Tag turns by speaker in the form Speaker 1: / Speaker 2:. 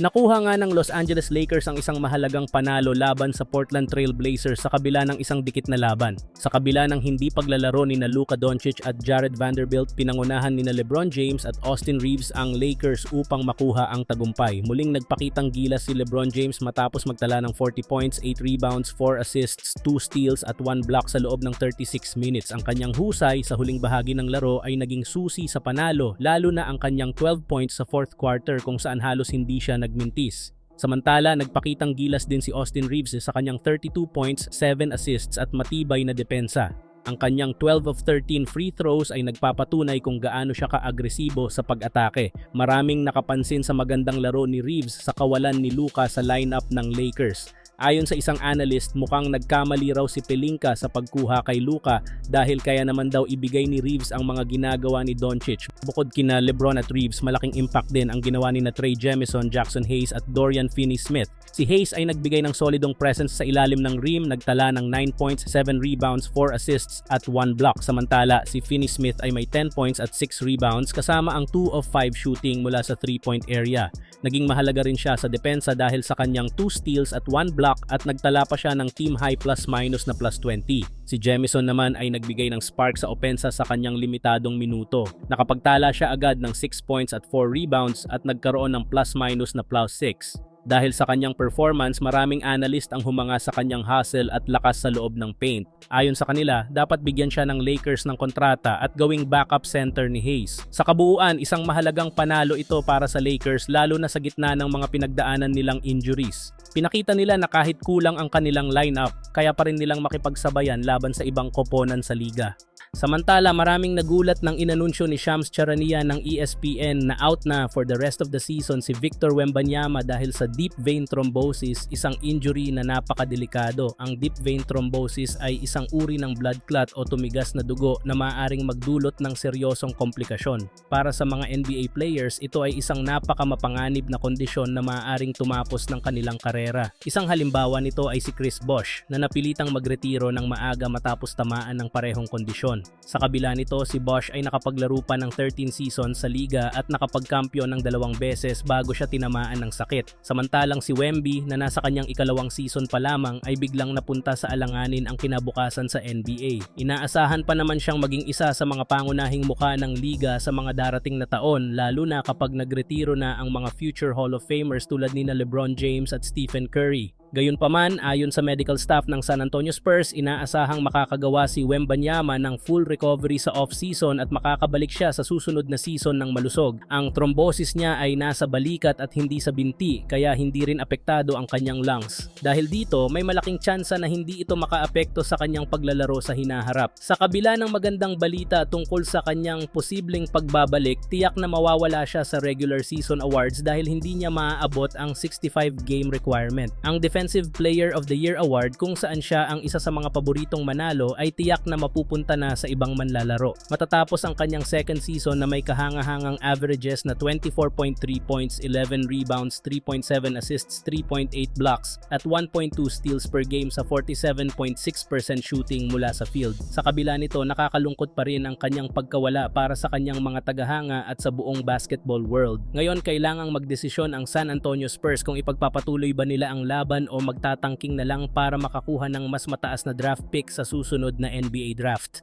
Speaker 1: Nakuha nga ng Los Angeles Lakers ang isang mahalagang panalo laban sa Portland Trail Blazers sa kabila ng isang dikit na laban. Sa kabila ng hindi paglalaro ni na Luka Doncic at Jared Vanderbilt, pinangunahan ni na LeBron James at Austin Reeves ang Lakers upang makuha ang tagumpay. Muling nagpakitang gilas si LeBron James matapos magtala ng 40 points, 8 rebounds, 4 assists, 2 steals at 1 block sa loob ng 36 minutes. Ang kanyang husay sa huling bahagi ng laro ay naging susi sa panalo, lalo na ang kanyang 12 points sa fourth quarter kung saan halos hindi siya nagmintis. Samantala, nagpakitang gilas din si Austin Reeves sa kanyang 32 points, 7 assists at matibay na depensa. Ang kanyang 12 of 13 free throws ay nagpapatunay kung gaano siya ka-agresibo sa pag-atake. Maraming nakapansin sa magandang laro ni Reeves sa kawalan ni Luka sa lineup ng Lakers. Ayon sa isang analyst, mukhang nagkamali raw si Pelinka sa pagkuha kay Luka dahil kaya naman daw ibigay ni Reeves ang mga ginagawa ni Doncic. Bukod kina LeBron at Reeves, malaking impact din ang ginawa ni na Trey Jemison, Jackson Hayes at Dorian Finney-Smith. Si Hayes ay nagbigay ng solidong presence sa ilalim ng rim, nagtala ng 9 points, 7 rebounds, 4 assists at 1 block. Samantala, si Finney-Smith ay may 10 points at 6 rebounds kasama ang 2 of 5 shooting mula sa 3-point area. Naging mahalaga rin siya sa depensa dahil sa kanyang 2 steals at 1 block at nagtala pa siya ng team high plus minus na plus 20. Si Jemison naman ay nagbigay ng spark sa opensa sa kanyang limitadong minuto. Nakapagtala siya agad ng 6 points at 4 rebounds at nagkaroon ng plus minus na plus 6. Dahil sa kanyang performance, maraming analyst ang humanga sa kanyang hustle at lakas sa loob ng paint. Ayon sa kanila, dapat bigyan siya ng Lakers ng kontrata at gawing backup center ni Hayes. Sa kabuuan, isang mahalagang panalo ito para sa Lakers lalo na sa gitna ng mga pinagdaanan nilang injuries. Pinakita nila na kahit kulang ang kanilang lineup, kaya pa rin nilang makipagsabayan laban sa ibang koponan sa liga. Samantala, maraming nagulat ng inanunsyo ni Shams Charania ng ESPN na out na for the rest of the season si Victor Wembanyama dahil sa deep vein thrombosis, isang injury na napakadelikado. Ang deep vein thrombosis ay isang uri ng blood clot o tumigas na dugo na maaaring magdulot ng seryosong komplikasyon. Para sa mga NBA players, ito ay isang napakamapanganib na kondisyon na maaaring tumapos ng kanilang karera. Isang halimbawa nito ay si Chris Bosh na napilitang magretiro ng maaga matapos tamaan ng parehong kondisyon. Sa kabila nito, si Bosch ay nakapaglaro pa ng 13 seasons sa liga at nakapagkampyon ng dalawang beses bago siya tinamaan ng sakit. Samantalang si Wemby na nasa kanyang ikalawang season pa lamang ay biglang napunta sa alanganin ang kinabukasan sa NBA. Inaasahan pa naman siyang maging isa sa mga pangunahing mukha ng liga sa mga darating na taon lalo na kapag nagretiro na ang mga future Hall of Famers tulad ni na LeBron James at Stephen Curry. Gayunpaman, ayon sa medical staff ng San Antonio Spurs, inaasahang makakagawa si Wembanyama ng full recovery sa off-season at makakabalik siya sa susunod na season ng malusog. Ang thrombosis niya ay nasa balikat at hindi sa binti, kaya hindi rin apektado ang kanyang lungs. Dahil dito, may malaking tsansa na hindi ito makaapekto sa kanyang paglalaro sa hinaharap. Sa kabila ng magandang balita tungkol sa kanyang posibleng pagbabalik, tiyak na mawawala siya sa regular season awards dahil hindi niya maaabot ang 65 game requirement. Ang Defensive Player of the Year award kung saan siya ang isa sa mga paboritong manalo ay tiyak na mapupunta na sa ibang manlalaro. Matatapos ang kanyang second season na may kahanga-hangang averages na 24.3 points, 11 rebounds, 3.7 assists, 3.8 blocks at 1.2 steals per game sa 47.6% shooting mula sa field. Sa kabila nito, nakakalungkot pa rin ang kanyang pagkawala para sa kanyang mga tagahanga at sa buong basketball world. Ngayon, kailangang magdesisyon ang San Antonio Spurs kung ipagpapatuloy ba nila ang laban o magtatangking na lang para makakuha ng mas mataas na draft pick sa susunod na NBA draft.